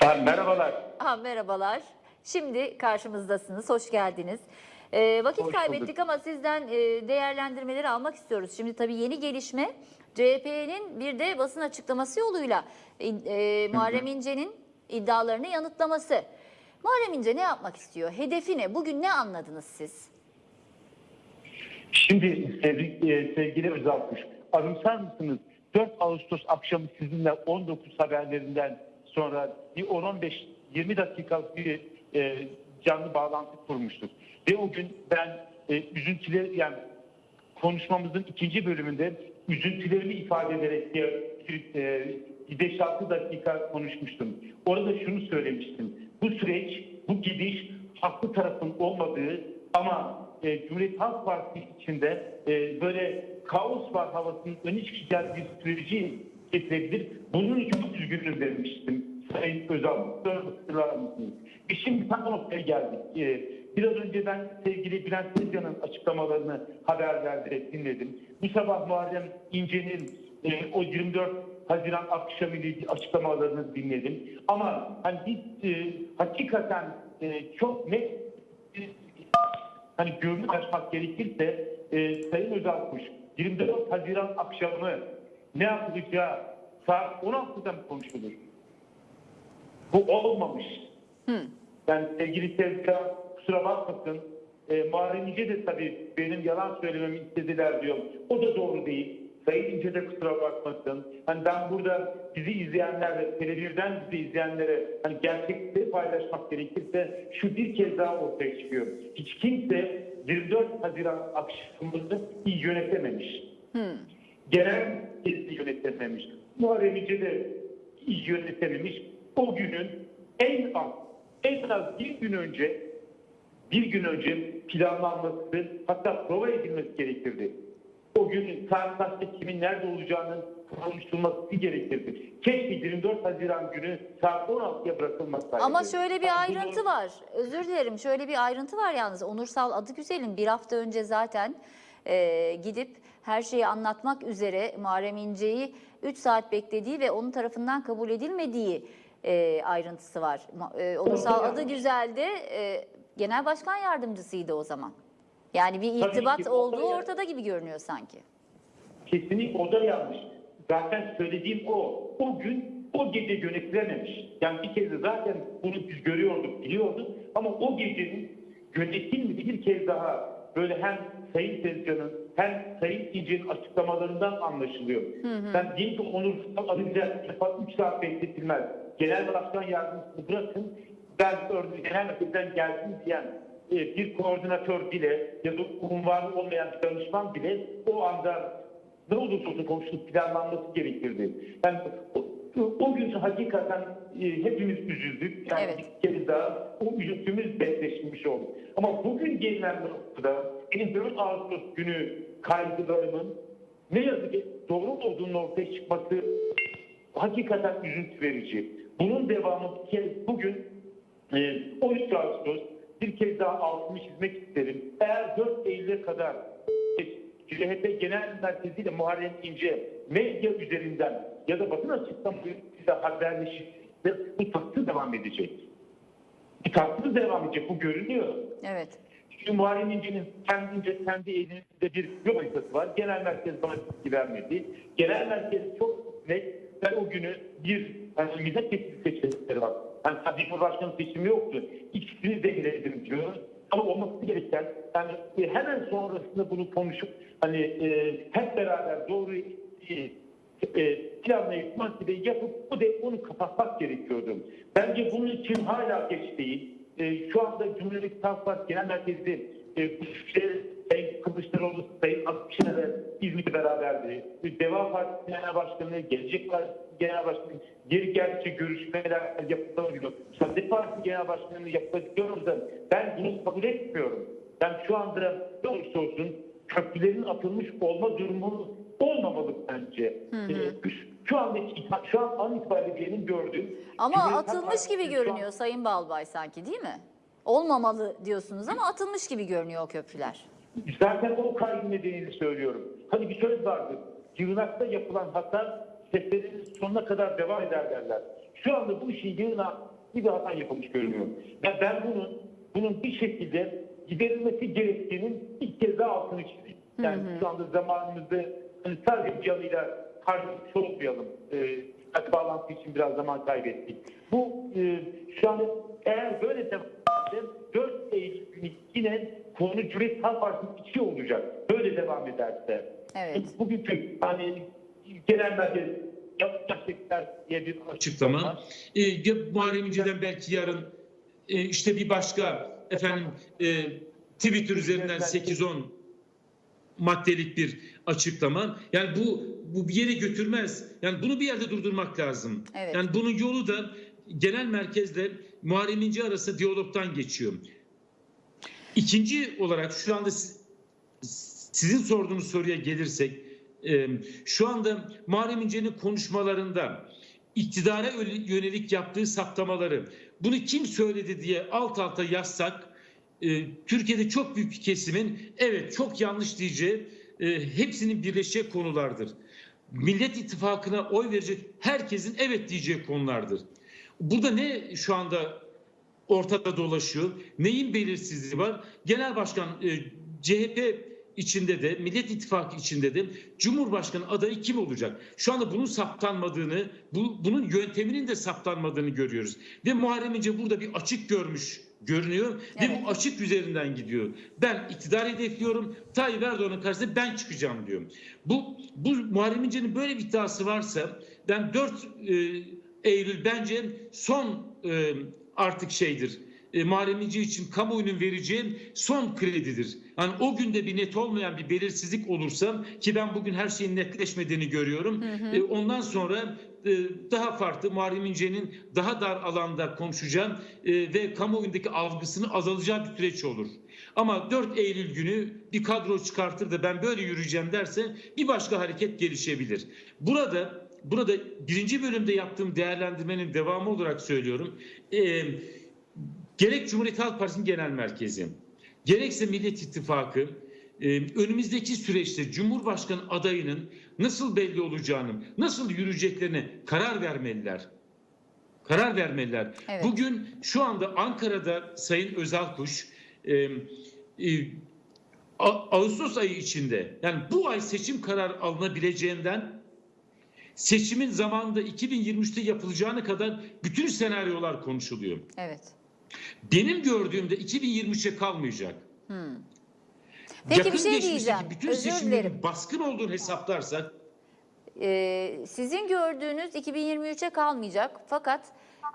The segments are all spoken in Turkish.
Ha, merhabalar. Ha, merhabalar. Şimdi karşımızdasınız. Hoş geldiniz. Ee, vakit Hoş kaybettik bulduk. ama sizden e, değerlendirmeleri almak istiyoruz. Şimdi tabii yeni gelişme CHP'nin bir de basın açıklaması yoluyla e, e, Muharrem İnce'nin iddialarını yanıtlaması. Muharrem İnce ne yapmak istiyor? Hedefi ne? Bugün ne anladınız siz? Şimdi sevgili, e, sevgili Özal Kuş, anımsar mısınız? 4 Ağustos akşamı sizinle 19 haberlerinden sonra bir 10-15-20 dakikalık bir e, canlı bağlantı kurmuştuk. Ve o gün ben e, üzüntüleri yani konuşmamızın ikinci bölümünde üzüntülerimi ifade ederek bir e, 5-6 dakika konuşmuştum. Orada şunu söylemiştim. Bu süreç, bu gidiş haklı tarafın olmadığı ama e, Cumhuriyet Halk Partisi içinde e, böyle kaos var havasının öne çıkacağı bir süreci getirebilir. Bunun çok üzgünüm demiştim. Sayın Özal, hatırlar mısınız? Biz şimdi tam noktaya geldik. E, biraz önce ben sevgili Bülent Tezcan'ın açıklamalarını haberlerde dinledim. Bu sabah Muharrem İnce'nin e, o 24 Haziran akşamı açıklamalarını dinledim. Ama hani biz e, hakikaten e, çok net e, hani görünüp açmak gerekirse e, Sayın Özalkuş 24 Haziran akşamı ne yapılacağı saat 16'da mı konuşulur? Bu olmamış. Ben sevgili Sevcan kusura bakmasın. E, Muharrem İnce de tabii benim yalan söylememi istediler diyor. O da doğru değil. Sayın İnce de kusura bakmasın. Hani ben burada bizi izleyenlerle, Tele1'den bizi izleyenlere hani gerçekleri paylaşmak gerekirse şu bir kez daha ortaya çıkıyor. Hiç kimse 24 Haziran akşamını iyi yönetememiş. Genel kesi yönetememiş. Muharrem İnce de iyi yönetememiş. O günün en az en az bir gün önce bir gün önce planlanması hatta prova edilmesi gerekirdi. O gün saat kaçta kimin nerede olacağının konuşulması gerekirdi. Keşke 24 Haziran günü saat 16'ya bırakılmasaydı. Ama şöyle bir ayrıntı var. Özür dilerim. Şöyle bir ayrıntı var yalnız. Onursal adı güzelim. Bir hafta önce zaten e, gidip her şeyi anlatmak üzere Muharrem İnce'yi 3 saat beklediği ve onun tarafından kabul edilmediği e, ayrıntısı var. E, Onursal adı güzeldi. E, genel başkan yardımcısıydı o zaman. Yani bir irtibat ki, olduğu ortada gibi görünüyor sanki. Kesinlikle o da yanlış. Zaten söylediğim o. O gün o gece yönetilememiş. Yani bir kez zaten bunu biz görüyorduk, biliyorduk. Ama o gecenin yönetilmediği bir kez daha böyle hem Sayın Tezcan'ın hem Sayın İnce'nin açıklamalarından anlaşılıyor. Ben diyeyim ki Onur Arıca 3 saat bekletilmez. Genel Başkan Yardımcısını bırakın. Ben örneğin genel merkezden geldim diyen e, bir koordinatör bile ya da unvanı olmayan bir danışman bile o anda ne olursa olsun konuşulup planlanması gerekirdi. Yani o, o gün hakikaten e, hepimiz üzüldük. Yani Evet. bir kez daha o üzüntümüz netleşmiş oldu. Ama bugün gelinen noktada benim 4 Ağustos günü kaygılarımın ne yazık ki doğru olduğunun ortaya çıkması hakikaten üzüntü verici. Bunun devamı bir kez bugün e, 13 Ağustos bir kez daha altını çizmek isterim. Eğer 4 Eylül'e kadar e, CHP Genel Merkezi ile Muharrem İnce medya üzerinden ya da basın açıklamasıyla haberleşirse bu tatsız devam edecek. Bir tatsız devam edecek. Bu görünüyor. Evet. Çünkü Muharrem kendince kendi elinde bir yol var. Genel merkez bana bilgi vermedi. Genel merkez çok net. Ben o günü bir hani milletvekili seçenekleri var. Hani tabii Cumhurbaşkanı seçimi yoktu. İkisini de eledim diyor. Ama olması gereken yani e, hemen sonrasında bunu konuşup hani e, hep beraber doğru e, e, planlayıp mahkede yapıp bu de onu kapatmak gerekiyordu. Bence bunun için hala geç değil. E, şu anda Cumhuriyet Halk Genel Merkezi e, Sayın Kılıçdaroğlu, Sayın Akşener ve İzmir'de beraberdi. E, Deva Partisi Genel Başkanı, Gelecek Partisi Genel Başkanı, geri geldikçe görüşmeler yapılabiliyor. Saadet Partisi Genel Başkanı'nı yapabiliyoruz da ben bunu kabul etmiyorum. Ben şu anda ne olursa olsun köprülerin atılmış olma durumu olmamalı bence. E, şu anda şu an an itibariyle benim gördüğüm Ama Cumhuriyet atılmış gibi şu an- görünüyor Sayın Balbay sanki değil mi? Olmamalı diyorsunuz ama atılmış gibi görünüyor o köprüler. Zaten o kaygı nedeniyle söylüyorum. Hani bir söz vardı. Yığınakta yapılan hata seslerin sonuna kadar devam eder derler. şu anda bu işin yığına bir hata yapılmış görünüyor. Ben, ben bunun bunun bir şekilde giderilmesi gerektiğinin ilk kez daha altını çizeyim. Yani şu anda zamanımızı hani sadece bir yanıyla karşılıklı olmayalım. Ee, dikkat bağlantı için biraz zaman kaybettik. Bu e, şu anda eğer böyle devam ederse 4 Eylül yine konu Cumhuriyet Halk Partisi'nin içi olacak. Böyle devam ederse. Evet. Bugünkü hani genel merkez yapacaklar diye bir açıklama. E, ya Muharrem İnce'den belki yarın e, işte bir başka efendim e, Twitter üzerinden 8-10 maddelik bir açıklama. Yani bu bu bir yere götürmez. Yani bunu bir yerde durdurmak lazım. Evet. Yani bunun yolu da genel merkezle Muharrem İnce arası diyalogtan geçiyor. İkinci olarak şu anda siz- sizin sorduğunuz soruya gelirsek e, şu anda Muharrem İnce'nin konuşmalarında iktidara yönelik yaptığı saptamaları bunu kim söyledi diye alt alta yazsak e, Türkiye'de çok büyük bir kesimin evet çok yanlış diyeceği hepsinin birleşecek konulardır. Millet İttifakı'na oy verecek herkesin evet diyeceği konulardır. Burada ne şu anda ortada dolaşıyor? Neyin belirsizliği var? Genel Başkan e, CHP içinde de Millet İttifakı içinde de Cumhurbaşkanı adayı kim olacak? Şu anda bunun saptanmadığını, bu, bunun yönteminin de saptanmadığını görüyoruz. Ve Muharrem İnce burada bir açık görmüş görünüyor ve Evet. bu açık üzerinden gidiyor. Ben iktidar hedefliyorum. Tayyip Erdoğan'ın karşısında ben çıkacağım diyor. Bu bu Muharrem İnce'nin böyle bir iddiası varsa ben 4 e, Eylül bence son e, artık şeydir. E, için kamuoyunun vereceğim son kredidir. Yani o günde bir net olmayan bir belirsizlik olursa ki ben bugün her şeyin netleşmediğini görüyorum. E, ondan sonra e, daha farklı Muharrem İnce'nin daha dar alanda konuşacağı e, ve kamuoyundaki algısını azalacağı bir süreç olur. Ama 4 Eylül günü bir kadro çıkartır da ben böyle yürüyeceğim derse bir başka hareket gelişebilir. Burada burada birinci bölümde yaptığım değerlendirmenin devamı olarak söylüyorum. E, gerek Cumhuriyet Halk Partisi'nin genel merkezi, gerekse Millet İttifakı e, önümüzdeki süreçte Cumhurbaşkanı adayının nasıl belli olacağını, nasıl yürüyeceklerine karar vermeliler. Karar vermeliler. Evet. Bugün şu anda Ankara'da Sayın Özalkuş e, e, Ağustos ayı içinde yani bu ay seçim kararı alınabileceğinden seçimin zamanında 2023'te yapılacağına kadar bütün senaryolar konuşuluyor. Evet. Benim gördüğümde 2023'e kalmayacak. Peki bir Yakın şey geçmişteki diyeceğim. Bütün Özür seçimlerin dilerim. baskın olduğunu hesaplarsak Ee, sizin gördüğünüz 2023'e kalmayacak. Fakat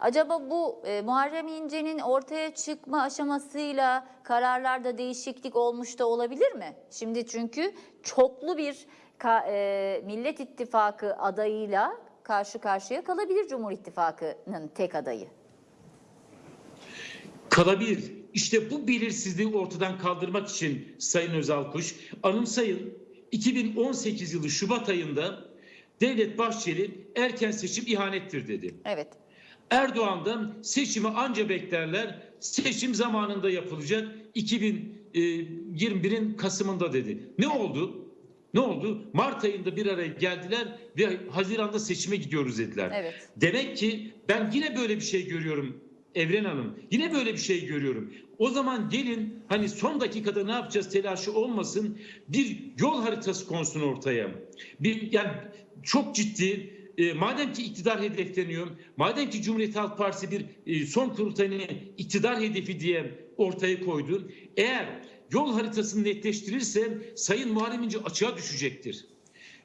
acaba bu e, Muharrem İnce'nin ortaya çıkma aşamasıyla kararlarda değişiklik olmuş da olabilir mi? Şimdi çünkü çoklu bir ka- e, Millet İttifakı adayıyla karşı karşıya kalabilir Cumhur İttifakı'nın tek adayı. Kalabilir. İşte bu belirsizliği ortadan kaldırmak için Sayın Özalkuş anımsayın 2018 yılı Şubat ayında Devlet Bahçeli erken seçim ihanettir dedi. Evet. Erdoğan'dan seçimi anca beklerler. Seçim zamanında yapılacak 2021'in Kasım'ında dedi. Ne oldu? Ne oldu? Mart ayında bir araya geldiler ve Haziran'da seçime gidiyoruz dediler. Evet. Demek ki ben yine böyle bir şey görüyorum Evren Hanım. Yine böyle bir şey görüyorum. O zaman gelin hani son dakikada ne yapacağız telaşı olmasın. Bir yol haritası konsun ortaya. Bir yani çok ciddi e, madem ki iktidar hedefleniyor, madem ki Cumhuriyet Halk Partisi bir e, son kurultayını iktidar hedefi diye ortaya koydu. Eğer yol haritasını netleştirirse Sayın Muharrem İnce açığa düşecektir.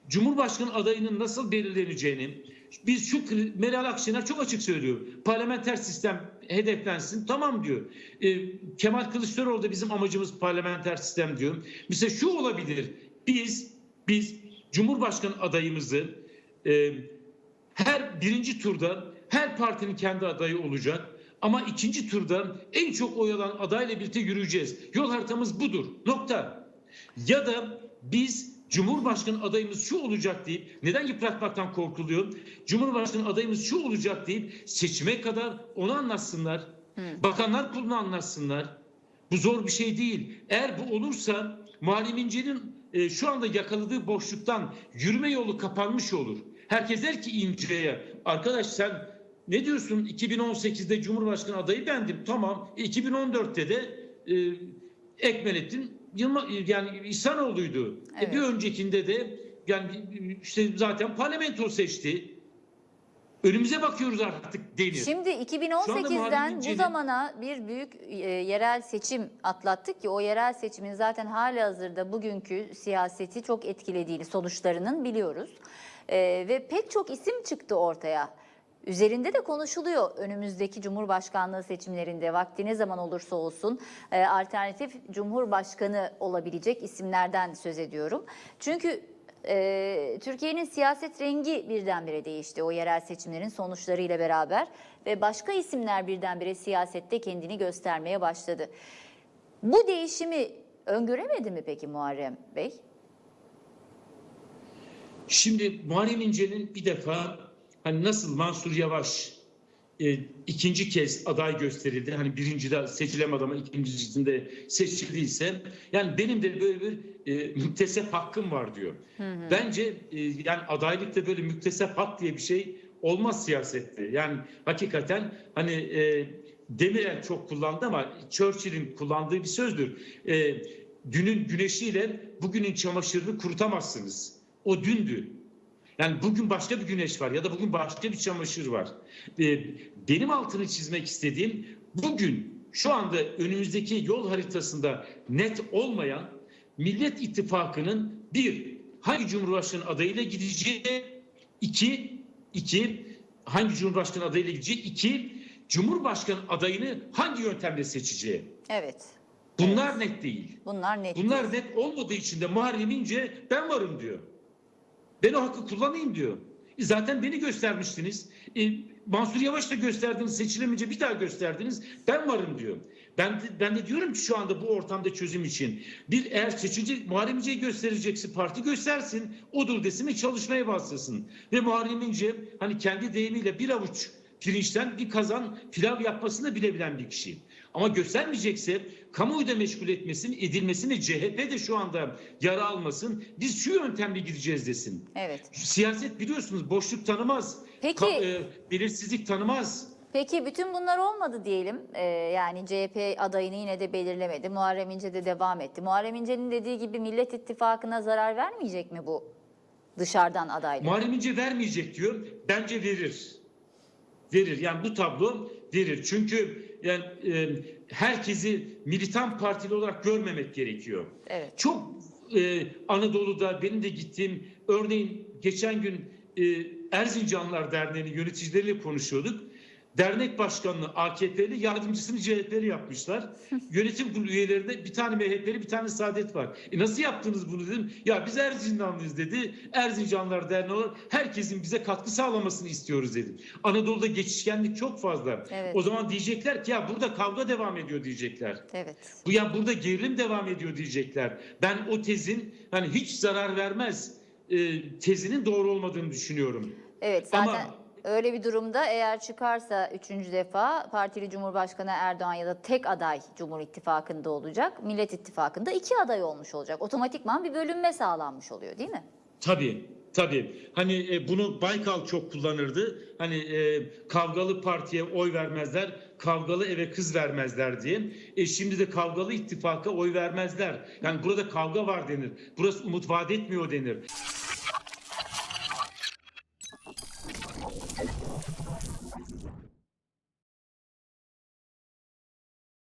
Cumhurbaşkanı adayının nasıl belirleneceğini biz şu Meral Akşener çok açık söylüyor. Parlamenter sistem hedeflensin tamam diyor. Ee, Kemal Kılıçdaroğlu da bizim amacımız parlamenter sistem diyor. Mesela şu olabilir. Biz biz Cumhurbaşkanı adayımızı e, her birinci turda her partinin kendi adayı olacak. Ama ikinci turda en çok oy alan adayla birlikte yürüyeceğiz. Yol haritamız budur. Nokta. Ya da biz Cumhurbaşkanı adayımız şu olacak deyip neden yıpratmaktan korkuluyor? Cumhurbaşkanı adayımız şu olacak deyip seçime kadar onu anlatsınlar. Bakanlar kurulunu anlatsınlar. Bu zor bir şey değil. Eğer bu olursa Muharrem İnce'nin e, şu anda yakaladığı boşluktan yürüme yolu kapanmış olur. Herkes der ki İnce'ye arkadaş sen ne diyorsun 2018'de Cumhurbaşkanı adayı bendim. Tamam. E, 2014'te de e, Ekmelettin Yılma, yani İhsanoğlu'ydu. E, Evet. bir öncekinde de yani işte zaten parlamento seçti. Önümüze bakıyoruz artık denir. Şimdi Şu anda 2018'den Muharrem bu zamana bir büyük e, yerel seçim atlattık ki o yerel seçimin zaten hali hazırda bugünkü siyaseti çok etkilediğini sonuçlarının biliyoruz. E, ve pek çok isim çıktı ortaya. Üzerinde de konuşuluyor önümüzdeki Cumhurbaşkanlığı seçimlerinde vakti ne zaman olursa olsun e, alternatif Cumhurbaşkanı olabilecek isimlerden söz ediyorum. Çünkü e, Türkiye'nin siyaset rengi birdenbire değişti o yerel seçimlerin sonuçlarıyla beraber ve başka isimler birdenbire siyasette kendini göstermeye başladı. Bu değişimi öngöremedi mi peki Muharrem Bey? Şimdi Muharrem İnce'nin bir defa hani nasıl Mansur Yavaş e, ikinci kez aday gösterildi. Hani birincide seçilemedi ama ikincisinde seçildiyse yani benim de böyle bir e, müktesep hakkım var diyor. Bence e, yani adaylıkta böyle müktesep hak diye bir şey olmaz siyasette. Yani hakikaten hani e, Demirel çok kullandı ama Churchill'in kullandığı bir sözdür. E, dünün güneşiyle bugünün çamaşırını kurutamazsınız. O dündü. Yani bugün başka bir güneş var ya da bugün başka bir çamaşır var. Ee, benim altını çizmek istediğim bugün şu anda önümüzdeki yol haritasında net olmayan Millet İttifakı'nın bir hangi Cumhurbaşkanı adayıyla gideceği, iki, iki hangi Cumhurbaşkanı adayıyla gideceği, iki Cumhurbaşkanı adayını hangi yöntemle seçeceği. Evet. Bunlar net değil. Bunlar net. Bunlar net olmadığı için de Muharrem İnce ben varım diyor. Ben o hakkı kullanayım diyor. E zaten beni göstermiştiniz. E, Mansur Yavaş da gösterdiniz. Seçilemeyince bir daha gösterdiniz. Ben varım diyor. Ben de, ben de diyorum ki şu anda bu ortamda çözüm için bir eğer seçici Muharrem İnce'yi gösterecekse parti göstersin. Odur desin ve çalışmaya başlasın. Ve Muharrem İnce hani kendi deyimiyle bir avuç pirinçten bir kazan pilav yapmasını bilebilen bir kişi. Ama göstermeyecekse kamuoyu da meşgul etmesin, edilmesini CHP de şu anda yara almasın. Biz şu yöntemle gideceğiz desin. Evet. Siyaset biliyorsunuz boşluk tanımaz. Peki- e, belirsizlik tanımaz. Peki bütün bunlar olmadı diyelim. Ee, yani CHP adayını yine de belirlemedi. Muharrem İnce de devam etti. Muharrem İnce'nin dediği gibi Millet İttifakı'na zarar vermeyecek mi bu dışarıdan adaylık? Muharrem İnce vermeyecek diyor. Bence verir. Verir. Yani bu tablo verir. Çünkü yani e, herkesi militan partili olarak görmemek gerekiyor. Evet. Çok e, Anadolu'da benim de gittiğim örneğin geçen gün e, Erzincanlar Derneği'nin yöneticileriyle konuşuyorduk. Dernek başkanını AKP'li, yardımcısını CHP'li yapmışlar. Yönetim kurulu üyelerinde bir tane MHP'li, bir tane Saadet var. E nasıl yaptınız bunu dedim. Ya biz Erzincanlıyız dedi. Erzincanlar Derneği olarak herkesin bize katkı sağlamasını istiyoruz dedim. Anadolu'da geçişkenlik çok fazla. Evet. O zaman diyecekler ki ya burada kavga devam ediyor diyecekler. Evet. Bu ya burada gerilim devam ediyor diyecekler. Ben o tezin hani hiç zarar vermez e, tezinin doğru olmadığını düşünüyorum. Evet zaten Ama- öyle bir durumda eğer çıkarsa üçüncü defa partili Cumhurbaşkanı Erdoğan ya da tek aday Cumhur İttifakı'nda olacak. Millet İttifakı'nda iki aday olmuş olacak. Otomatikman bir bölünme sağlanmış oluyor değil mi? Tabii. Tabii. Hani e, bunu Baykal çok kullanırdı. Hani e, kavgalı partiye oy vermezler, kavgalı eve kız vermezler diye. E, şimdi de kavgalı ittifaka oy vermezler. Yani burada kavga var denir. Burası umut vaat etmiyor denir.